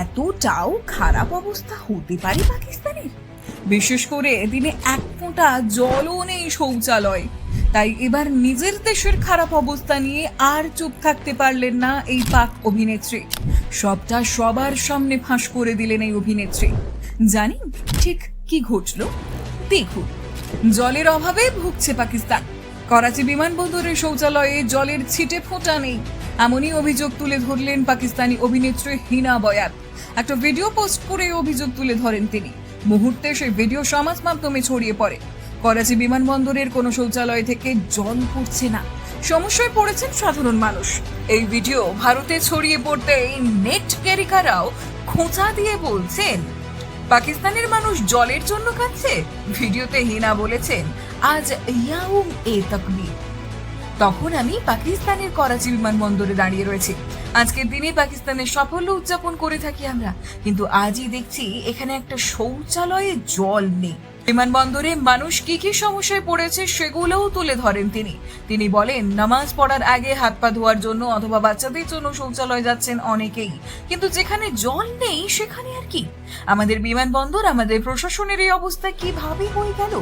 এতটাও খারাপ অবস্থা হতে পারে পাকিস্তানের? বিশেষ করে দিনে এক ফোঁটা জলও নেই শৌচালয়। তাই এবার নিজের দেশের খারাপ অবস্থা নিয়ে আর চুপ থাকতে পারলেন না এই পাক অভিনেত্রী। সবটা সবার সামনে ফাঁস করে দিলেন এই অভিনেত্রী। জানি ঠিক কি ঘটলো? দেখুন। জলের অভাবে ভুগছে পাকিস্তান। করাচি বিমানবন্দরের শৌচালয়ে জলের ছিটে ফোঁটা নেই। এমনই অভিযোগ তুলে ধরলেন পাকিস্তানি অভিনেত্রী হিনা বয়াত। একটা ভিডিও পোস্ট করে অভিযোগ তুলে ধরেন তিনি। মুহূর্তে সেই ভিডিও সমাজ মাধ্যমে ছড়িয়ে পড়ে। করাচি বিমানবন্দরের কোনো শৌচালয় থেকে জল পড়ছে না। সমস্যায় পড়েছেন সাধারণ মানুষ। এই ভিডিও ভারতে ছড়িয়ে পড়তে এই নেট ক্যারিকারাও খোঁচা দিয়ে বলছেন পাকিস্তানের মানুষ জলের জন্য কাঁদছে? ভিডিওতে হিনা বলেছেন, আজ ইয়াউম এ তকবীর। তখন আমি পাকিস্তানের করাচি বিমানবন্দরে দাঁড়িয়ে রয়েছি। আজকের দিনে পাকিস্তানের সাফল্য উদযাপন করে থাকি আমরা। কিন্তু আজই দেখছি এখানে একটা শৌচালয়ে জল নেই। বিমানবন্দরে মানুষ কি কি সমস্যায় পড়েছে সেগুলোও তুলে ধরেন তিনি। তিনি বলেন, নামাজ পড়ার আগে হাত পা ধোয়ার জন্য অথবা বাচ্চাদের জন্য শৌচালয় যাচ্ছেন অনেকেই। কিন্তু যেখানে জল নেই, সেখানে আর কি? আমাদের বিমানবন্দর, আমাদের প্রশাসনের এই অবস্থা কীভাবে হয়ে গেল?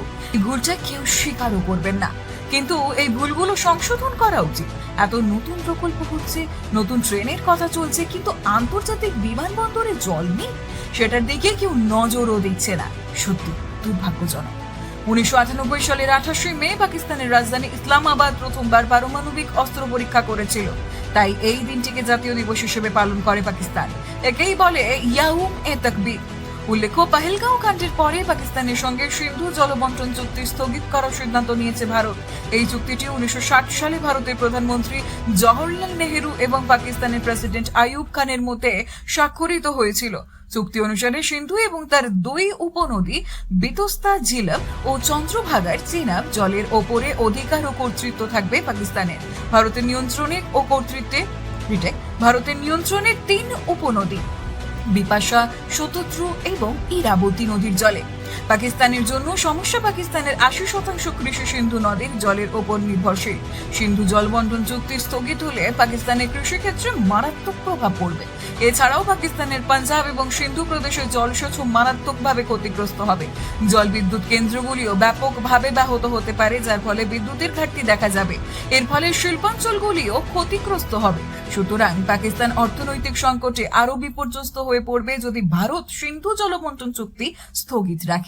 ভুলটা কেউ স্বীকারও করবেন না। কিন্তু এই ভুলগুলো সংশোধন করা উচিত। এত নতুন প্রকল্প হচ্ছে, নতুন ট্রেনের কথা চলছে, কিন্তু আন্তর্জাতিক বিমানবন্দরে জল নেই? সেটার দিকে কেউ নজরও দিচ্ছে না। সত্যি। দুর্ভাগ্যজনক। উনিশশো আটানব্বই সালের আঠাশই মে পাকিস্তানের রাজধানী ইসলামাবাদ প্রথমবার পারমাণবিক অস্ত্র পরীক্ষা করেছিল। তাই এই দিনটিকে জাতীয় দিবস হিসেবে পালন করে পাকিস্তান। একেই বলে ইয়াউম এ তকবীর। উল্লেখ্য, পাহেলগাঁও কাণ্ডের পরে পাকিস্তানের সঙ্গে সিন্ধু জলবন্টন চুক্তি স্থগিত করার সিদ্ধান্ত নিয়েছে ভারত। এই চুক্তিটি উনিশশো সালে ভারতের প্রধানমন্ত্রী জওহরলাল নেহেরু এবং পাকিস্তানের প্রেসিডেন্ট আইয়ুব খানের মধ্যে স্বাক্ষরিত হয়েছিল। চুক্তি অনুসারে সিন্ধু এবং তার দুই উপনদী বিতস্তা ঝিলম ও চন্দ্রভাগার চিনাব জলের ওপরে অধিকার ও কর্তৃত্ব থাকবে পাকিস্তানের। ভারতের নিয়ন্ত্রণে ও কর্তৃত্বে ভারতের নিয়ন্ত্রণে তিন উপনদী। বিপাশা শতদ্রু এবং ইরাবতী নদীর জলে। পাকিস্তানের জন্য সমস্যা পাকিস্তানের আশি শতাংশ কৃষি সিন্ধু নদীর জলের ওপর নির্ভরশীল। সিন্ধু জলবন্টন চুক্তি স্থগিত হলে পাকিস্তানের কৃষিক্ষেত্রে মারাত্মক প্রভাব পড়বে। এছাড়াও পাকিস্তানের পাঞ্জাব এবং সিন্ধু প্রদেশের জলসেচ মারাত্মকভাবে ক্ষতিগ্রস্ত হবে। জল বিদ্যুৎ কেন্দ্রগুলিও ব্যাপকভাবে ব্যাহত হতে পারে, যার ফলে বিদ্যুতের ঘাটতি দেখা যাবে। এর ফলে শিল্পাঞ্চলগুলিও ক্ষতিগ্রস্ত হবে। সুতরাং পাকিস্তান অর্থনৈতিক সংকটে আরও বিপর্যস্ত হয়ে পড়বে যদি ভারত সিন্ধু জলবন্টন চুক্তি স্থগিত রাখে।